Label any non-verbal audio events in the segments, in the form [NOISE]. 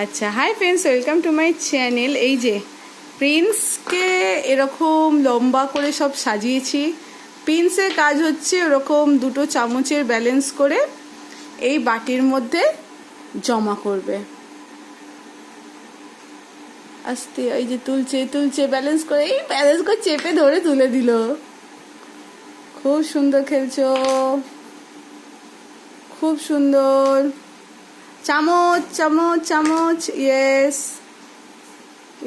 আচ্ছা hi friends welcome to my channel এই যে প্রিন্সকে এরকম লম্বা করে সব সাজিয়েছি। প্রিন্সের কাজ হচ্ছে ওরকম দুটো চামচের ব্যালেন্স করে এই বাটির মধ্যে জমা করবে। আস্তে, এই যে তুলছে তুলছে ব্যালেন্স করে, এই ব্যালেন্স করে চেপে ধরে তুলে দিল। খুব সুন্দর খেলছো। খুব সুন্দর। চামচ চামচ চামচ ইয়েস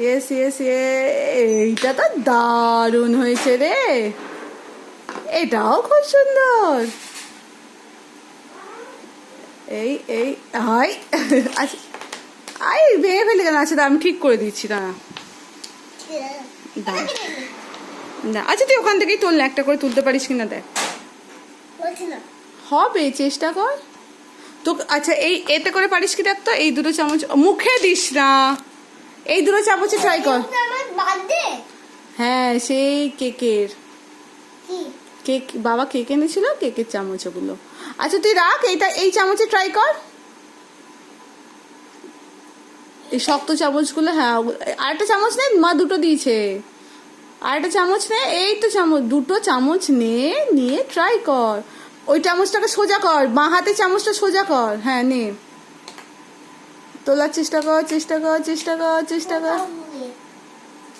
ইয়েস ইয়েস ইয়ে এইটা তো দারুণ হয়েছে রে। এটাও খুব সুন্দর। এই এই হাই আচ্ছা আই ভেঙে ফেলে কেন আচ্ছা আমি ঠিক করে দিচ্ছি, দাঁড়া। আচ্ছা তুই ওখান থেকেই তোল একটা করে তুলতে পারিস কিনা দেখ। হবে চেষ্টা কর। তো আচ্ছা এই এতে করে পারিস কি দেখ তো এই দুটো চামচ মুখে দিস না। এই দুটো চামচে ট্রাই কর। হ্যাঁ সেই কেকের। কেক বাবা কেক এনেছিল কেকের চামচ ওগুলো। আচ্ছা তুই রাখ এইটা এই চামচে ট্রাই কর। এই শক্ত চামচগুলো হ্যাঁ ওগুলো- আরেকটা চামচ নে মা দুটো দিয়েছে। আরেকটা চামচ নে এই তো চামচ দুটো চামচ নে নিয়ে ট্রাই কর। ওই চামচটাকে সোজা কর, বাঁ হাতে চামচটা সোজা কর। হ্যাঁ নে। তোলার চেষ্টা কর চেষ্টা কর চেষ্টা কর চেষ্টা কর।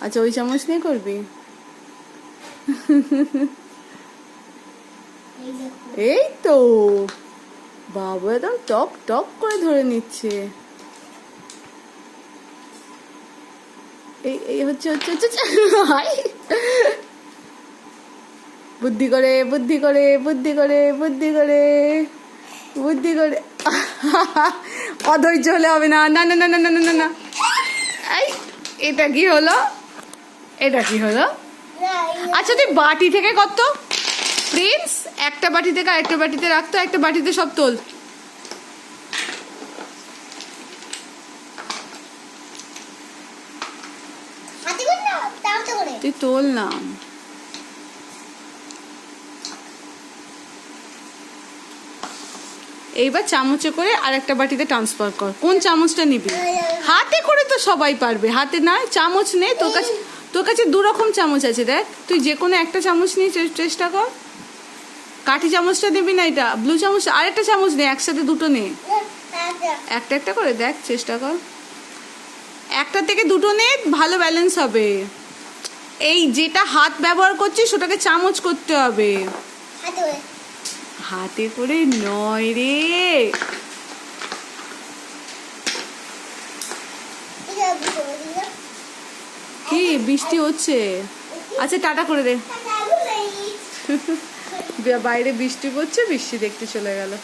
আচ্ছা ওই চামচ নিয়ে করবি? এই তো। বাবু একদম টক টক করে ধরে নিচ্ছে। এই এই হচ্ছে হচ্ছে হচ্ছে। বুদ্ধি করে বুদ্ধি করে বুদ্ধি করে বুদ্ধি করে বুদ্ধি করে। অধৈর্য হলে হবে না। না না না না না না না। না এই এটা কি হলো? এটা কি হলো? আচ্ছা তুই বাটি থেকে কত? প্রিন্স একটা বাটি থেকে আরেকটা বাটিতে রাখতো একটা বাটিতে সব তোল। তুই তোল না। এইবার চামচে করে আরেকটা বাটিতে ট্রান্সফার কর। কোন চামচটা নিবি? হাতে করে তো সবাই পারবে। হাতে না, চামচ নে। তোর কাছে তোর কাছে দু রকম চামচ আছে দেখ। তুই যে কোনো একটা চামচ নিয়ে চেষ্টা কর। কাঠি চামচটা নিবি না এটা ব্লু চামচ, আরেকটা চামচ নে, একসাথে দুটো নে। একটা একটা করে দেখ, চেষ্টা কর। একটা থেকে দুটো নে, ভালো ব্যালেন্স হবে। এই যেটা হাত ব্যবহার করছিস ওটাকে চামচ করতে হবে। হাতে করে নয় রে। কি বৃষ্টি হচ্ছে? আচ্ছা টাটা করে দে। [LAUGHS] বাইরে বৃষ্টি পড়ছে বৃষ্টি দেখতে চলে গেল।